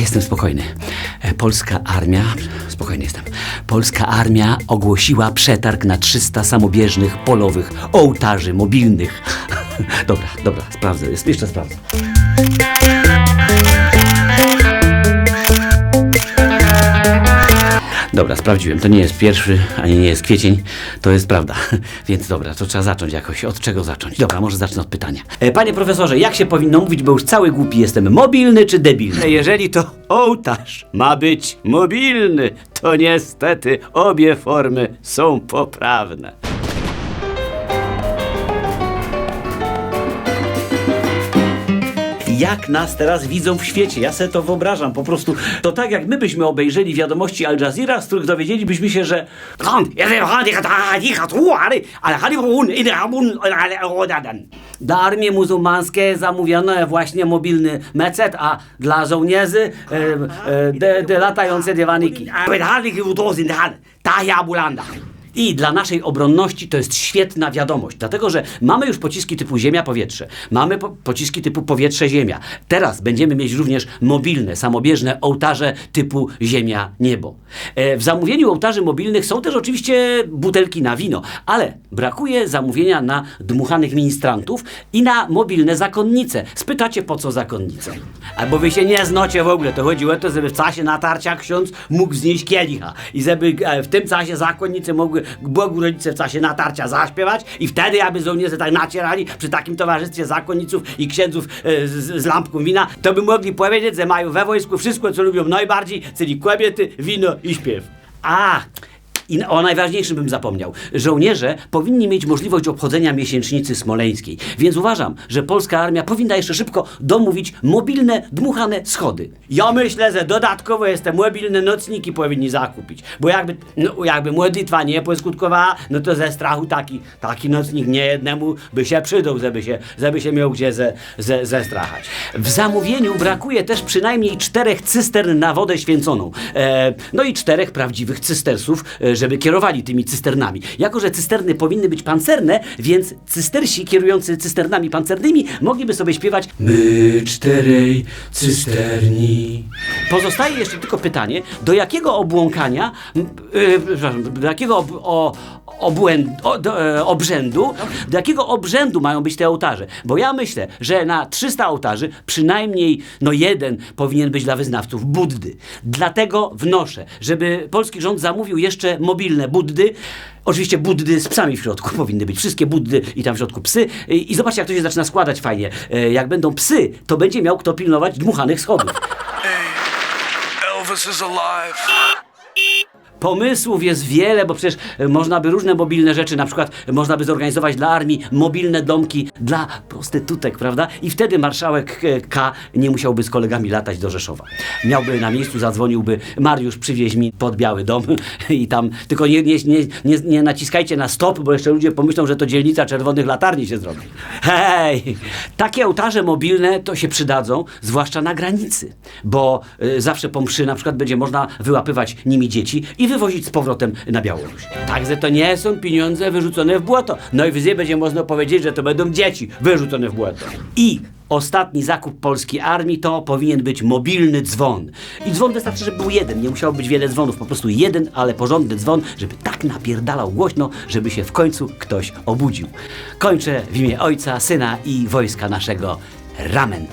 jestem spokojny. E, Polska armia, spokojny jestem. Polska armia ogłosiła przetarg na 300 samobieżnych polowych ołtarzy mobilnych. Dobra, dobra, sprawdzę, jeszcze sprawdzę. Dobra, sprawdziłem. To nie jest pierwszy, ani nie jest kwiecień. To jest prawda. Więc dobra, to trzeba zacząć jakoś. Od czego zacząć? Dobra, może zacznę od pytania. E, panie profesorze, jak się powinno mówić, bo już cały głupi jestem, mobilny czy debilny? Jeżeli to ołtarz ma być mobilny, to niestety obie formy są poprawne. Jak nas teraz widzą w świecie. Ja sobie to wyobrażam po prostu. To tak jak my byśmy obejrzeli wiadomości Al Jazeera, z których dowiedzielibyśmy się, że dla armii muzułmańskiej zamówiono właśnie mobilny mecet, a dla żołnierzy e, e, de, de latające dywaniki. I dla naszej obronności to jest świetna wiadomość, dlatego że mamy już pociski typu ziemia-powietrze, mamy po pociski typu powietrze-ziemia. Teraz będziemy mieć również mobilne, samobieżne ołtarze typu ziemia-niebo. E, w zamówieniu ołtarzy mobilnych są też oczywiście butelki na wino, ale brakuje zamówienia na dmuchanych ministrantów i na mobilne zakonnice. Spytacie, po co zakonnice? Albo wy się nie znocie w ogóle, to chodziło o to, żeby w czasie natarcia ksiądz mógł znieść kielicha i żeby e, w tym czasie zakonnice mogły Bogu rodzice w czasie natarcia zaśpiewać i wtedy, aby żołnierze tak nacierali przy takim towarzystwie zakonniców i księdzów e, z, z lampką wina, to by mogli powiedzieć, że mają we wojsku wszystko, co lubią najbardziej, czyli kobiety, wino i śpiew. A, i o najważniejszym bym zapomniał. Żołnierze powinni mieć możliwość obchodzenia miesięcznicy smoleńskiej. Więc uważam, że polska armia powinna jeszcze szybko domówić mobilne, dmuchane schody. Ja myślę, że dodatkowo jeszcze mobilne nocniki powinni zakupić. Bo jakby, no, jakby modlitwa nie poskutkowała, no to ze strachu taki, taki nocnik nie jednemu by się przydał, żeby się, żeby się miał gdzie ze, ze, zestrachać. W zamówieniu brakuje też przynajmniej czterech cystern na wodę święconą. E, no i czterech prawdziwych cystersów, e, żeby kierowali tymi cysternami. Jako, że cysterny powinny być pancerne, więc cystersi kierujący cysternami pancernymi mogliby sobie śpiewać My czterej cysterni. Pozostaje jeszcze tylko pytanie, do jakiego obłąkania, yy, przepraszam, do jakiego ob, o, obłęd, o, do, e, obrzędu, do jakiego obrzędu mają być te ołtarze? Bo ja myślę, że na 300 ołtarzy przynajmniej no jeden powinien być dla wyznawców Buddy. Dlatego wnoszę, żeby polski rząd zamówił jeszcze mobilne Buddy. Oczywiście Buddy z psami w środku powinny być. Wszystkie Buddy i tam w środku psy. I, i zobaczcie, jak to się zaczyna składać fajnie. E, Jak będą psy, to będzie miał kto pilnować dmuchanych schodów. Elvis is alive. Pomysłów jest wiele, bo przecież e, można by różne mobilne rzeczy, na przykład e, można by zorganizować dla armii mobilne domki dla prostytutek, prawda? I wtedy marszałek e, K nie musiałby z kolegami latać do Rzeszowa. Miałby na miejscu, zadzwoniłby Mariusz, przywieź mi pod Biały Dom i tam, tylko nie, nie, nie, nie, nie naciskajcie na stop, bo jeszcze ludzie pomyślą, że to dzielnica czerwonych latarni się zrobi. Hej! Takie ołtarze mobilne to się przydadzą, zwłaszcza na granicy, bo y, zawsze po mszy na przykład będzie można wyłapywać nimi dzieci i wywozić z powrotem na Białoruś. Także to nie są pieniądze wyrzucone w błoto. Najwyżej będzie można powiedzieć, że to będą dzieci wyrzucone w błoto. I Ostatni zakup polskiej armii to powinien być mobilny dzwon. I dzwon wystarczy, żeby był jeden. Nie musiało być wiele dzwonów, po prostu jeden, ale porządny dzwon, żeby tak napierdalał głośno, żeby się w końcu ktoś obudził. Kończę w imię Ojca, Syna i wojska naszego. Ramen.